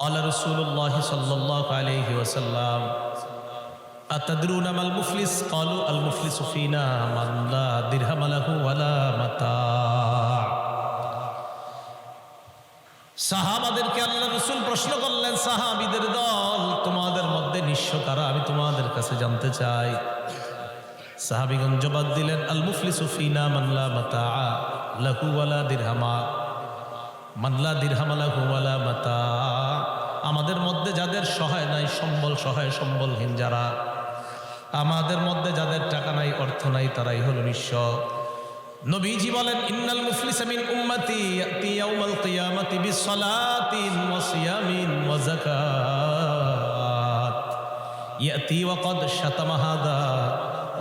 قال رسول الله صلى الله عليه وسلم أتدرون ما المفلس قالوا المفلس فينا من لا درهم له ولا متاع সাহাবাদেরকে আল্লাহ রসুল প্রশ্ন করলেন সাহাবিদের দল তোমাদের মধ্যে নিঃস্ব কারা আমি তোমাদের কাছে জানতে চাই সাহাবিগঞ্জ জবাব দিলেন আল মুফলিসু ফিনা মাল্লা মাতা লাহু ওয়ালা দিরহামা মাল্লা দিরহামা লাহু ওয়ালা মাতা। আমাদের মধ্যে যাদের সহায় নাই, সম্বল সহায়, সম্বলহীন যারা, আমাদের মধ্যে যাদের টাকা নাই, অর্থ নাই, তারাই হল নিঃস্ব। নবীজি বলেন, ইন্নাল মুফলিস মিন উম্মতি ইয়াউমাল কিয়ামাতি বিসসালাতিন ওয়া সিয়ামিন ওয়া যাকাত। ইয়াতি ওয়া কদ শাতামা হাদা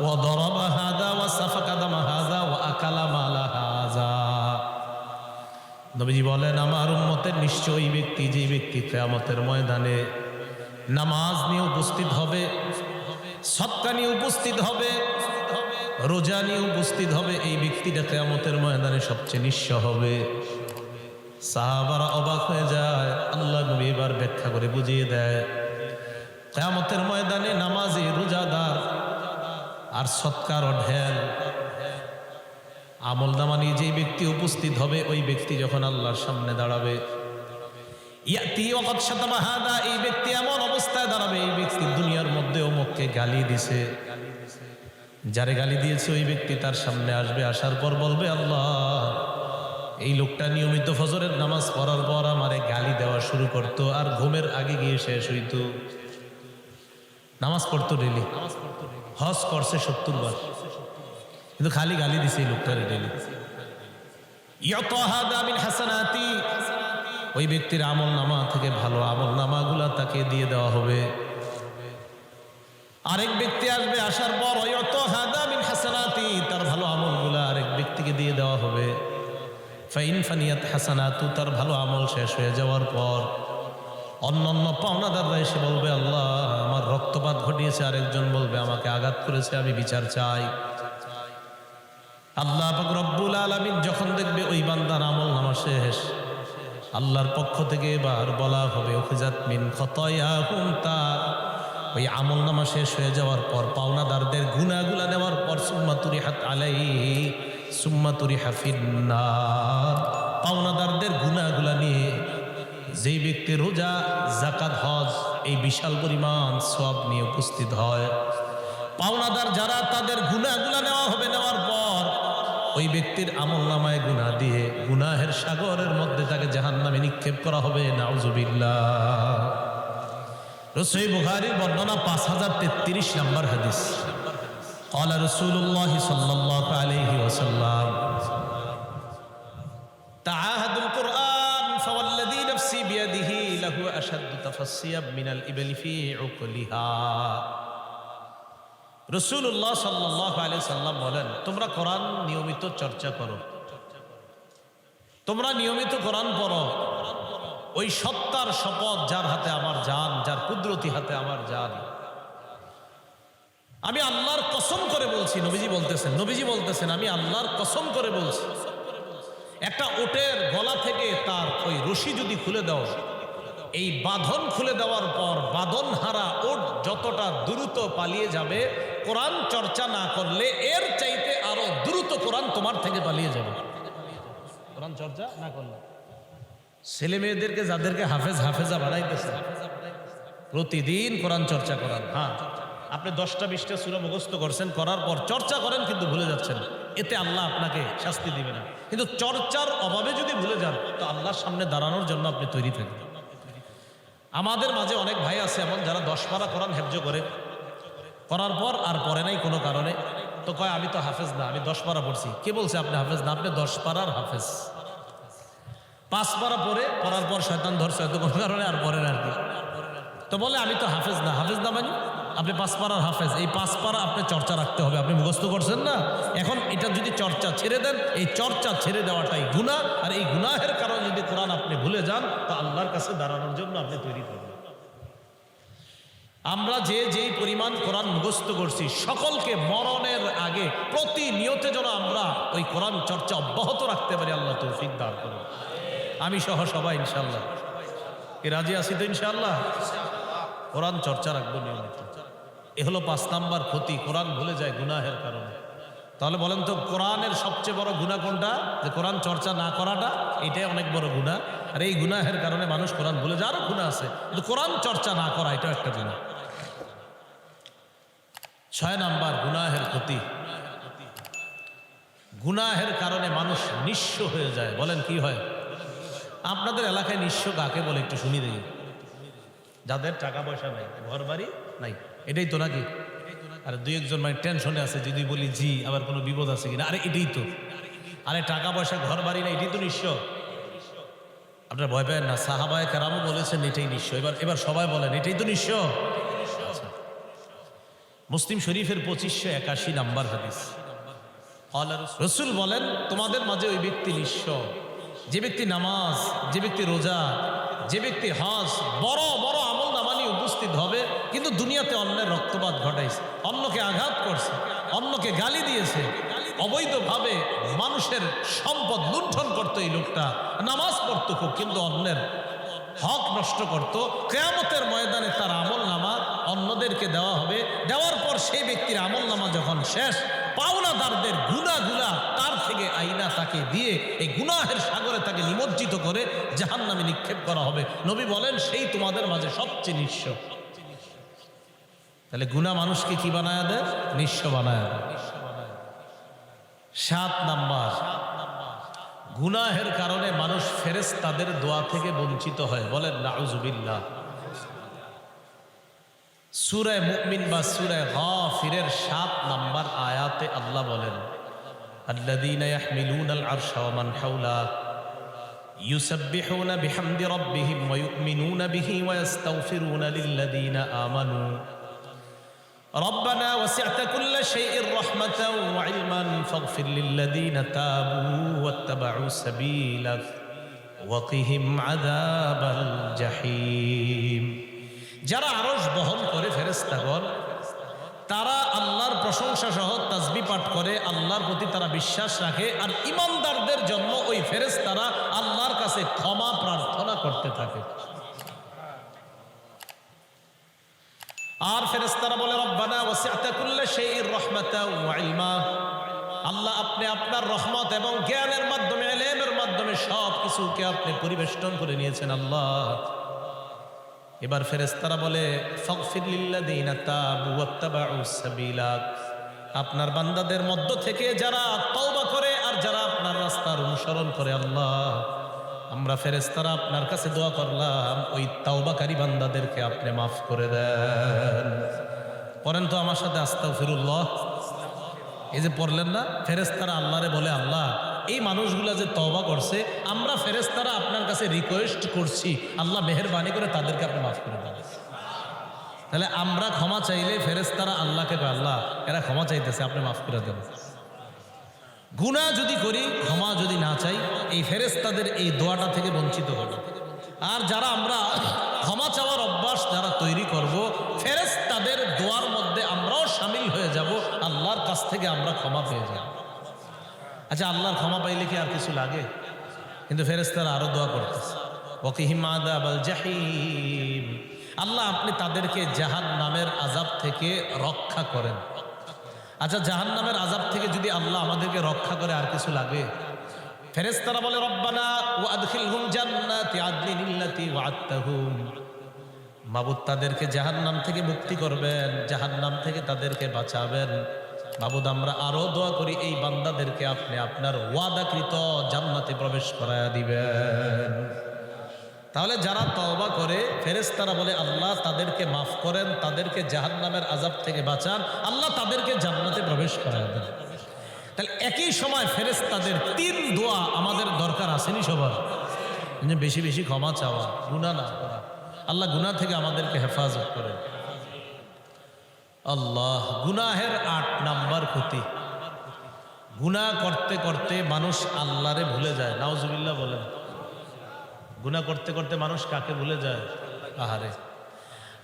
ওয়া দারাবা হাদা ওয়া সাফাকা দামা হাদা ওয়া আকালা মালা হাযা নবীজি বলেন, আমার উম্মতের নিশ্চয়ই ব্যক্তি, যে ব্যক্তি কিয়ামতের ময়দানে নামাজ নিয়ে উপস্থিত হবে সৎকা নিয়ে উপস্থিত হবে, রোজা নিয়ে উপস্থিত হবে, এই ব্যক্তিটা কেয়ামতের ময়দানে সবচেয়ে নিঃস্ব হবে। সাহাবারা অবাক হয়ে যায়। আল্লাহ নবী এবার ব্যাখ্যা করে বুঝিয়ে দেয়, কেয়ামতের ময়দানে নামাজে রোজাদার আর সৎকার ও ঢেল আমল নামা নিয়ে যেই ব্যক্তি উপস্থিত হবে, ওই ব্যক্তি যখন আল্লাহর সামনে দাঁড়াবে। এই ব্যক্তি এমন অবস্থায় দাঁড়াবে, এই ব্যক্তি দুনিয়ার মধ্যে অমুককে গালি দিছে। যারে গালি দিয়েছে, ওই ব্যক্তি তার সামনে আসবে, আসার পর বলবে, আল্লাহ, এই লোকটা নিয়মিত ফজরের নামাজ পড়ার পর আমারে গালি দেওয়া শুরু করতো, আর ঘুমের আগে গিয়ে শেষ হইতো। নামাজ পড়তো ডেলি হজ করছে সত্তর বার। কিন্তু খালি গালি দিছে এই লোকটারে ডেলি হাসানাতি ওই ব্যক্তির আমল নামা থেকে ভালো আমল নামাগুলা তাকে দিয়ে দেওয়া হবে আরেক ব্যক্তি আসবে আসার পর অয়ত হাদামিন হাসানাতি তার ভালো আমলগুলা আরেক ব্যক্তিকে দিয়ে দেওয়া হবে ফাইন ফানিয়াত হাসানাতু তার ভালো আমল শেষ হয়ে যাওয়ার পর অন্য অন্য পাওনাদাররা এসে বলবে আল্লাহ আমার রক্তপাত ঘটিয়েছে আরেকজন বলবে আমাকে আঘাত করেছে আমি বিচার চাই আল্লাহ রব্বুল আলমিন যখন দেখবে ওই বান্দার আমল নামা শেষ, আল্লাহর পক্ষ থেকে এবার বলা হবে মিন তার ওই আমল নামা শেষ হয়ে যাওয়ার পর, পাওনাদারদের গুনাগুলা দেওয়ার পর সুম্মাতুরি হাত আলাই সুম্মাতুরি হাফিন্নার পাওনাদারদের গুনাগুলা নিয়ে যেই ব্যক্তি রোজা জাকাত হজ, এই বিশাল পরিমাণ সব নিয়ে উপস্থিত হয়। পাওনাদার যারা তাদের গুনাগুলা নেওয়া হবে, নেওয়ার ওই ব্যক্তির আমল নামায় গুনা দিয়ে গুনাহের সাগরের মধ্যে তাকে জাহান নামে নিক্ষেপ করা হবে নাউজুবিল্লাহ রসই বুখারির বর্ণনা পাঁচ হাজার তেত্রিশ নম্বর হাদিস قال رسول الله صلى الله عليه وسلم تعاهد القرآن فوالذي نفسي بيده له أشد تفصيا من الإبل في عقلها রসুল্লাহ সাল্লাহ আলি সাল্লাম বলেন, তোমরা কোরআন নিয়মিত চর্চা করো। তোমরা নিয়মিত কোরআন পড়ো। ওই সত্তার শপথ যার হাতে আমার জান, যার কুদরতি হাতে আমার জান। আমি আল্লাহর কসম করে বলছি, নবীজি বলতেছেন নবীজি বলতেছেন, আমি আল্লাহর কসম করে বলছি। একটা ওটের গলা থেকে তার ওই রশি যদি খুলে দাও, এই বাঁধন খুলে দেওয়ার পর বাঁধন হারা ওট যতটা দ্রুত পালিয়ে যাবে কোরআন চর্চা না করলে এর চাইতে আরও দ্রুত কোরআন তোমার থেকে পালিয়ে যাবে। কোরআন চর্চা না করলে। ছেলে মেয়েদেরকে যাদেরকে হাফেজ, হাফেজা বানাইতেছে, প্রতিদিন কোরআন চর্চা করান হ্যাঁ আপনি দশটা, বিশটা সুরা মুখস্থ করছেন, করার পর চর্চা করেন কিন্তু ভুলে যাচ্ছেন। এতে আল্লাহ আপনাকে শাস্তি দিবে না। কিন্তু চর্চার অভাবে যদি ভুলে যান, তো আল্লাহর সামনে দাঁড়ানোর জন্য আপনি তৈরি থাকবেন। আমাদের মাঝে অনেক ভাই আছে এমন, যারা দশ পারা কোরআন হেফজ করে। করার পর আর পরে নাই কোনো কারণে। তো কয়, আমি তো হাফেজ না, আমি দশ পারা পড়ছি। কে বলছে, আপনি হাফেজ না, আপনি দশ পারার হাফেজ। পাঁচ পারা পরে পড়ার পর শয়তান ধরছে, হয়তো কোনো কারণে আর পড়েন আর তো বলে, আমি তো হাফেজ না। হাফেজ না মানে? আপনি পাঁচ পাড়ার হাফেজ। এই পাঁচ পাড়া আপনি চর্চা রাখতে হবে। আপনি মুখস্থ করছেন না? এখন এটা যদি চর্চা ছেড়ে দেন, এই চর্চা ছেড়ে দেওয়াটাই গুণা আর এই গুনাহের কারণে যদি কোরআন আপনি ভুলে যান, তা আল্লাহর কাছে দাঁড়ানোর জন্য আপনি তৈরি করবেন। আমরা যে যেই পরিমাণ কোরআন মুখস্থ করছি, সকলকে মরণের আগে প্রতিনিয়তে যেন আমরা ওই কোরআন চর্চা অব্যাহত রাখতে পারি, আল্লাহ তৌফিক দান করুন। আমি সহ সবাই ইনশাল্লাহ কি রাজি আছি তো ইনশাল্লাহ কোরআন চর্চা রাখব নিয়মিত। এ হলো পাঁচ নাম্বার ক্ষতি, কোরআন ভুলে যায় গুনাহের কারণে। তাহলে বলেন তো, কোরআনের সবচেয়ে বড় গুণা কোনটা? যে কোরআন চর্চা না করাটা, এটাই অনেক বড় গুণা। আর এই গুনাহের কারণে মানুষ কোরআন ভুলে যায় আরও গুণা আছে। কিন্তু কোরআন চর্চা না করা, এটাও একটা গুণা। ছয় নাম্বার, গুনাহের ক্ষতি। গুনাহের কারণে মানুষ নিঃস্ব হয়ে যায়। বলেন কি হয়? আপনাদের এলাকায় নিঃস্ব কাকে বলে? একটু শুনি দেখি। যাদের টাকা পয়সা নাই ঘর বাড়ি নাই, এটাই তো নাকি? আর দুই একজন মানে টেনশনে আছে, যদি বলি জি, আবার কোনো বিপদ আছে কিনা? আরে এটাই তো। আরে টাকা পয়সা ঘর বাড়ি না এটাই তো নিঃস্ব। আপনারা ভয় পায় না, সাহাবায় কারামও বলেছেন এটাই নিঃস্ব। এবার এবার সবাই বলেন, এটাই তো নিঃস্ব। মুসলিম শরীফের পঁচিশশো একাশি নাম্বার হাদিস। রসুল বলেন, তোমাদের মাঝে ওই ব্যক্তি নিঃস্ব। যে ব্যক্তি নামাজ, যে ব্যক্তি রোজা, যে ব্যক্তি হজ, বড় বড় আমল নামানি উপস্থিত হবে, কিন্তু দুনিয়াতে অন্যের রক্তপাত ঘটাইছে। অন্যকে আঘাত করছে, অন্যকে গালি দিয়েছে। অবৈধভাবে মানুষের সম্পদ লুণ্ঠন করতো এই লোকটা। নামাজ পড়তো খুব, কিন্তু অন্যের হক নষ্ট করত। কেয়ামতের ময়দানে তার আমল নামা অন্যদেরকে দেওয়া হবে। দেওয়ার পর সেই ব্যক্তির আমল নামা যখন শেষ, পাওনাদারদের গুণাগুলা তার থেকে আইনা তাকে দিয়ে এই গুনাহের সাগরে তাকে নিমজ্জিত করে জাহান নামে নিক্ষেপ করা হবে। নবী বলেন, সেই তোমাদের মাঝে সবচেয়ে নিঃস্ব। তাহলে গুণা মানুষকে কি বানায় দেয়? নিঃস্ব বানায় সাত নাম্বার গুনাহের কারণে মানুষ ফেরেস তাদের দোয়া থেকে বঞ্চিত হয় বলেন নাউজুবিল্লাহ সুরায় মুমিন বা সুরায় গাফিরের সাত নাম্বার আয়াতে আল্লাহ বলেন الذين يحملون العرش ومن حوله يسبحون بحمد ربهم ويؤمنون به ويستغفرون للذين آمنوا ربنا وسعت كل شيء رحمة وعلما فاغفر للذين تابوا واتبعوا سبيلك وقهم عذاب الجحيم যারা আরশ বহন করে ফেরেস্তাগণ তারা আল্লাহর প্রশংসা সহ তাজবি পাঠ করে আল্লাহর প্রতি তারা বিশ্বাস রাখে আর ইমানদারদের জন্য ওই ফেরেস্তারা আল্লাহর কাছে ক্ষমা প্রার্থনা করতে থাকে আর ফেরেস্তারা বলে, রব্বানা ওয়াসিআতা শাইইর রাহমাতা ওয়া ইলমা। আল্লাহ, আপনি আপনার রহমত এবং জ্ঞানের মাধ্যমে এলেমের মাধ্যমে সব কিছুকে আপনি পরিবেষ্টন করে নিয়েছেন, আল্লাহ। এবার ফেরেস্তারা বলে, ফগফির লিল্লাযিনা তাবু ওয়াত্তাবাউ সাবিলাক আপনার বান্দাদের মধ্য থেকে যারা তওবা করে আর যারা আপনার রাস্তার অনুসরণ করে, আল্লাহ। আমরা ফেরেস্তারা আপনার কাছে দোয়া করলাম, ওই তাওবাকারী বান্দাদেরকে আপনি মাফ করে দেন। পড়েন তো আমার সাথে আস্তাও ফিরুল্লাহ এই যে পড়লেন না ফেরেস্তারা আল্লাহরে বলে, আল্লাহ, এই মানুষগুলা যে তওবা করছে, আমরা ফেরেস্তারা আপনার কাছে রিকোয়েস্ট করছি। আল্লাহ মেহরবানি করে তাদেরকে আপনি মাফ করে দেন। তাহলে আমরা ক্ষমা চাইলে ফেরেস্তারা আল্লাহকে আল্লাহ, এরা ক্ষমা চাইতেছে, আপনি মাফ করে দেন। গুণা যদি করি, ক্ষমা যদি না চাই, এই ফেরেস্তাদের এই দোয়াটা থেকে বঞ্চিত হব আর যারা আমরা ক্ষমা চাওয়ার অভ্যাস যারা তৈরি করব ফেরেস্তাদের দোয়ার মধ্যে আমরাও সামিল হয়ে যাব, আল্লাহর কাছ থেকে আমরা ক্ষমা পেয়ে যাব। আচ্ছা আল্লাহর ক্ষমা পাইলে কি আর কিছু লাগে? কিন্তু ফেরেস্তারা আরও দোয়া করতেছে। আল্লাহ আপনি তাদেরকে জাহান নামের আজাব থেকে রক্ষা করেন। আচ্ছা জাহান নামের আজাব থেকে যদি আল্লাহ আমাদেরকে রক্ষা করে, আর কিছু লাগে? ফেরেস্তারা বলে, রব্বানা ওয়াদখিলহুম জান্নাতি আদলিন ইল্লাতি ওয়া'আদতাহুম। মাবুদ তাদেরকে জাহান্নাম থেকে মুক্তি করবেন জাহান নাম থেকে তাদেরকে বাঁচাবেন। মাবুদ, আমরা আরও দোয়া করি, এই বান্দাদেরকে আপনি আপনার ওয়াদাকৃত জান্নাতে প্রবেশ করায়া দিবেন। তাহলে যারা তওবা করে, ফেরেশতারা বলে, আল্লাহ তাদেরকে মাফ করেন, তাদেরকে জাহান্নামের আজাব থেকে বাঁচান, আল্লাহ তাদেরকে জান্নাতে প্রবেশ করেন। তাহলে একই সময় ফেরেশতাদের তিন দোয়া আমাদের দরকার আসেনি সবার? বেশি বেশি ক্ষমা চাওয়া গুণা না করা। আল্লাহ গুনাহ থেকে আমাদেরকে হেফাজত করে। আল্লাহ গুনাহের আট নাম্বার ক্ষতি। গুনাহ করতে করতে মানুষ আল্লাহরে ভুলে যায়। নাওজুবিল্লাহ বলেন। গুনাহ করতে করতে মানুষ কাকে ভুলে যায়? আহারে।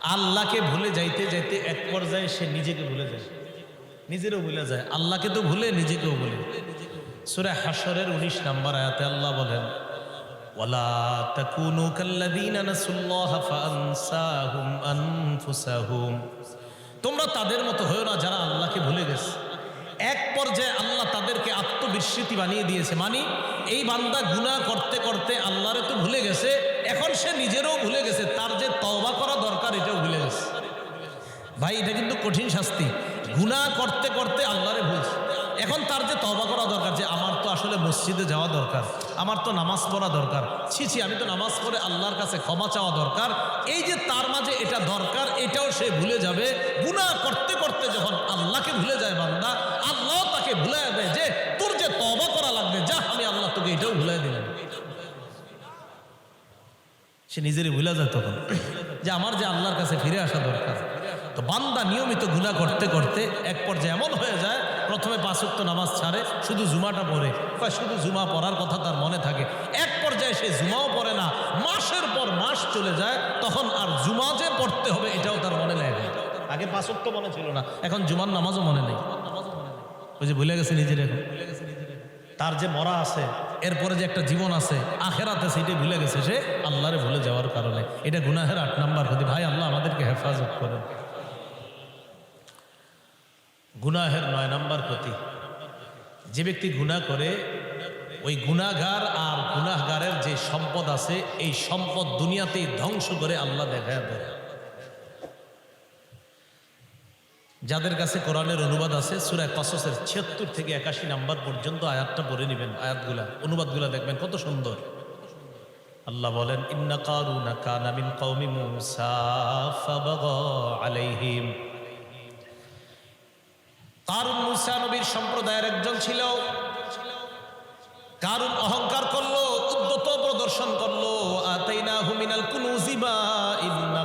আল্লাহকে ভুলে যাইতে যাইতে এক পর্যায়ে সে নিজেকে ভুলে যায়। নিজেরও ভুলে যায়। আল্লাহকে তো ভুলে নিজেকেও ভুলে। সুরে হাসরের উনিশ নাম্বার আয়াতে আল্লাহ বলেন, ওয়ালা তোমরা তাদের মতো হয়েও না যারা আল্লাহকে ভুলে গেছে। এক পর্যায়ে আল্লাহ তাদেরকে আত্মবিস্মৃতি বানিয়ে দিয়েছে। মানে এই বান্দা গুনাহ করতে করতে আল্লাহরে তো ভুলে গেছে, এখন সে নিজেরও ভুলে গেছে, তার যে তওবা করা দরকার এটাও ভুলে গেছে। ভাই, এটা কিন্তু কঠিন শাস্তি। গুনাহ করতে করতে আল্লাহরে ভুলছে এখন তার যে তবা করা দরকার, যে আমার তো আসলে মসজিদে যাওয়া দরকার, আমার তো নামাজ পড়া দরকার, ছি ছি, আমি তো নামাজ পড়ে আল্লাহর কাছে ক্ষমা চাওয়া দরকার, এই যে তার মাঝে এটা দরকার, এটাও সে ভুলে যাবে। গুনাহ করতে করতে যখন আল্লাহকে ভুলে যায় বান্দা আল্লাহ তাকে ভুলাই দেয় যে, তোর যে তবা করা লাগবে, যা, আমি আল্লাহ তোকে এটাও ভুলাই দিলাম। সে নিজেরই ভুলে যায় তখন, যে আমার যে আল্লাহর কাছে ফিরে আসা দরকার। তো বান্দা নিয়মিত গুণা করতে করতে এক পর্যায়ে এমন হয়ে যায়, প্রথমে পাঁচক্ত নামাজ ছাড়ে, শুধু জুমাটা পড়ে, বা শুধু জুমা পড়ার কথা তার মনে থাকে। এক পর্যায়ে সে জুমাও পড়ে না, মাসের পর মাস চলে যায়, তখন আর জুমা যে পড়তে হবে, এটাও তার মনে এখন। আগে পাঁচক্ত মনে ছিল না, এখন জুমার নামাজও মনে নেই। ওই যে ভুলে গেছে নিজের এখন। তার যে মরা আছে, এরপরে যে একটা জীবন আছে, আখেরাতে সেটাই ভুলে গেছে সে আল্লাহরে ভুলে যাওয়ার কারণে। এটা গুনাহের আট নাম্বার ক্ষতি ভাই আল্লাহ আমাদেরকে হেফাজত করেন। গুনাহের নয় নাম্বার ক্ষতি। যে ব্যক্তি গুনাহ করে, ওই গুনাহগার আর গুনাহগারের যে সম্পদ আছে, এই সম্পদ দুনিয়াতেই ধ্বংস করে আল্লাহ দেখায় দেয়। যাদের কাছে কোরআনের অনুবাদ আছে সুরায় কসসের ছিয়াত্তর থেকে একাশি নাম্বার পর্যন্ত আয়াতটা পড়ে নেবেন, আয়াতগুলা, অনুবাদগুলা দেখবেন, কত সুন্দর। আল্লাহ বলেন, ইন্না কারুনা কানা মিন কওমি মূসা আলাইহিম। কারুন মুসা নবীর সম্প্রদায়ের একজন ছিল। কারুন অহংকার করল উদ্যত প্রদর্শন করল আতাইনা হুমিনাল কুনুজিবা ইন্না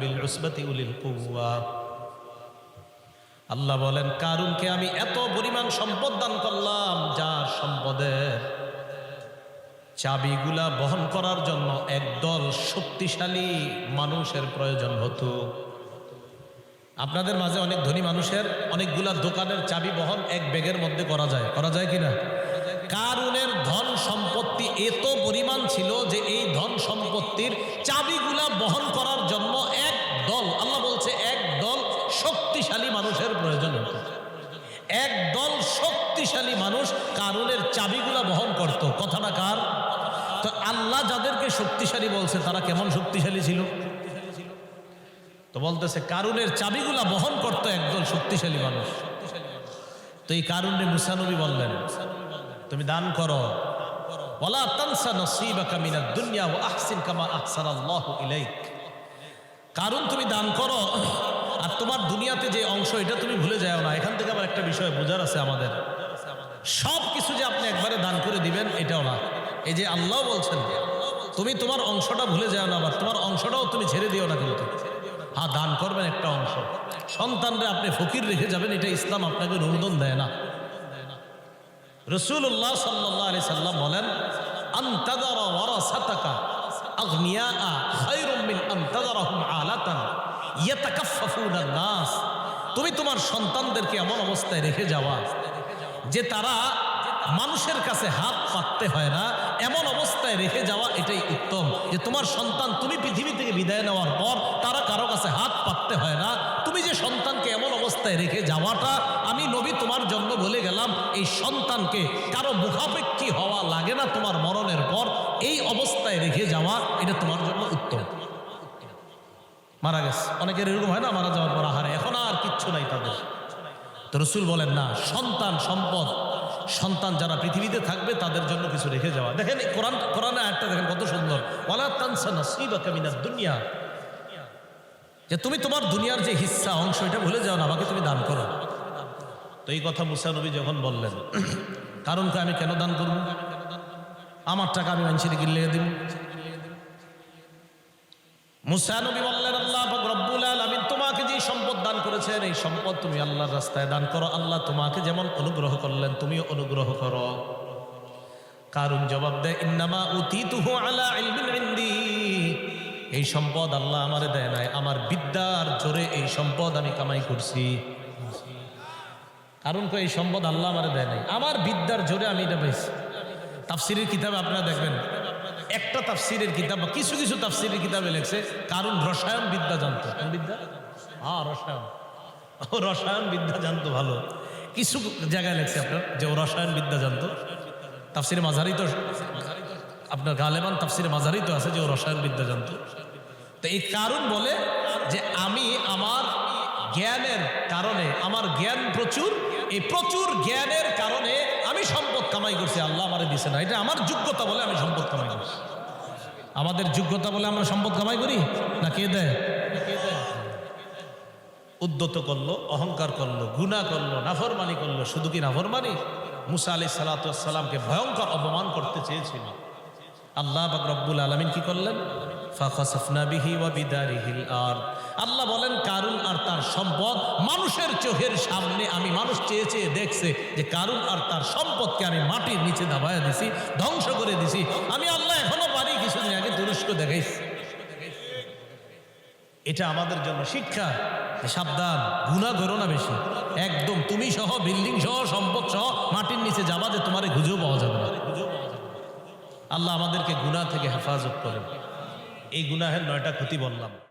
বিল উসবাতি উলিল কুওয়া। আল্লাহ বলেন, কারুনকে আমি এত পরিমাণ সম্পদ দান করলাম, যার সম্পদের চাবিগুলা বহন করার জন্য একদল শক্তিশালী মানুষের প্রয়োজন হতো। আপনাদের মাঝে অনেক ধনী মানুষের অনেকগুলা দোকানের চাবি বহন এক ব্যাগের মধ্যে করা যায়। করা যায় কিনা কারুনের ধন সম্পত্তি এত পরিমাণ ছিল যে এই ধন সম্পত্তির চাবিগুলা বহন করার জন্য এক দল আল্লাহ শক্তিশালী মানুষের প্রয়োজন হতো। এক দল শক্তিশালী মানুষ কারুনের চাবিগুলা বহন করত। কথাটা কার? তো আল্লাহ যাদেরকে শক্তিশালী বলছে, তারা কেমন শক্তিশালী ছিল? তো বলতেছে, কারুনের চাবিগুলা বহন করতো একদল শক্তিশালী মানুষ। তো এই কারুনে মুসানবী বললেন, তুমি দান করো। মিনাদ দুনিয়া কারণ তুমি দান করো। আর তোমার দুনিয়াতে যে অংশ, এটা তুমি ভুলে যাও না। এখান থেকে আবার একটা বিষয় বোঝার আছে আমাদের। সব কিছু যে আপনি একবারে দান করে দিবেন, এটাও না। এই যে আল্লাহ বলছেন, তুমি তোমার অংশটা ভুলে যাও না, আবার তোমার অংশটাও তুমি ছেড়ে দিও না কিন্তু। হ্যাঁ দান করবেন একটা অংশ। সন্তানরা আপনি ফকির রেখে যাবেন, এটা ইসলাম আপনাকে অনুমোদন দেয় না। রসুল্লাহ সাল্লাহ আলি সাল্লাম বলেন আন্তাদারা ওয়ারাসাতাকা আগনিয়া খায়রুম মিন আন্তাদারাহুম আলাতান। নাস। তুমি তোমার সন্তানদেরকে এমন অবস্থায় রেখে যাওয়া যে তারা মানুষের কাছে হাত পাততে হয় না, এমন অবস্থায় রেখে যাওয়া এটাই উত্তম। যে তোমার সন্তান তুমি পৃথিবী থেকে বিদায় নেওয়ার পর তারা কারও কাছে হাত পাততে হয় না। তুমি যে সন্তানকে এমন অবস্থায় রেখে যাওয়াটা, আমি নবী তোমার জন্য বলে গেলাম, এই সন্তানকে কারও মুখাপেক্ষী হওয়া লাগে না তোমার মরণের পর। এই অবস্থায় রেখে যাওয়া, এটা তোমার জন্য উত্তম। মারা গেছে। অনেকের এরকম হয় না, মারা যাওয়ার পর আহারে। এখন আর কিচ্ছু নাই তাদের। তো রসুল বলেন, না, সন্তান সম্পদ, সন্তান যারা পৃথিবীতে থাকবে, তাদের জন্য কিছু রেখে যাওয়া। দেখেন এই কোরআন কোরআনে দেখেন কত সুন্দর। দুনিয়া। যে তুমি তোমার দুনিয়ার যে হিস্সা অংশ, এটা ভুলে যাও না, আমাকে তুমি দান করো। তো এই কথা মুসা নবী যখন বললেন কারণকে আমি কেন দান করব? আমার টাকা আমি মানুষের গিল্লে দিব? মুসা নবী বললেন, আল্লাহ তোমাকে সম্পদ দান করেছেন, এই সম্পদ তুমি রাস্তায় দান করো। আল্লাহ তোমাকে যেমন অনুগ্রহ করলেন, তুমিও অনুগ্রহ করো। কারণ জবাব দেয়, ইন্নামা ইনদি। এই সম্পদ আল্লাহ আমারে দেয় নাই। আমার বিদ্যার জোরে এই সম্পদ আমি কামাই করছি। কারণ এই সম্পদ আল্লাহ আমারে দেয় নাই। আমার বিদ্যার জোরে আমি এটা পাইছি। তাফসিরের কিতাবে আপনারা দেখবেন একটা তাফসিরের কিতাব বা কিছু কিছু তাফসিরের কিতাবে লেখছে, কারণ রসায়ন বিদ্যা জানতো। বিদ্যা হ্যাঁ রসায়ন। ও রসায়ন বিদ্যা জানতো ভালো। কিছু জায়গায় লেখছে আপনার, যে ও রসায়ন বিদ্যা জানতো। তাফসিরে মাঝারি তো, আপনার গালেমান তাফসিরে মাঝারি তো আছে যে ও রসায়ন বিদ্যা জানতো। তো এই কারণ বলে যে আমি আমার জ্ঞানের কারণে, আমার জ্ঞান প্রচুর, এই প্রচুর জ্ঞানের কারণে কামাই করছি, আল্লাহ আমারে দিছে না। এটা আমার যোগ্যতা বলে আমি সম্পদ কামাই করছি আমাদের যোগ্যতা বলে আমরা সম্পদ কামাই করি? না কে দেয়? উদ্যত করল, অহংকার করল গুণা করল, নাফরমানি করল, শুধু কি নাফরমানি? মুসা আলি সালাতামকে ভয়ঙ্কর অপমান করতে চেয়েছিল। আল্লাহ বাক রব্বুল আলমিন কি করলেন? আল্লাহ বলেন, কারুন আর তার সম্পদ মানুষের চোখের সামনে, আমি মানুষ চেয়ে চেয়ে দেখছে যে কারুন আর তার সম্পদকে আমি মাটির নিচে দাবায় দিছি, ধ্বংস করে দিছি। আমি আল্লাহ এখনও পারি কিছুদিন আগে তুরস্ক দেখাইছি। এটা আমাদের জন্য শিক্ষা সাবধান গুণা করো না বেশি। একদম তুমি সহ, বিল্ডিং সহ, সম্পদ সহ, মাটির নিচে যাবা যে তোমার খুঁজেও পাওয়া যাবে না। আল্লাহ আমাদেরকে গুনাহ থেকে হেফাজত করেন। এই গুনাহের নয়টা ক্ষতি বললাম।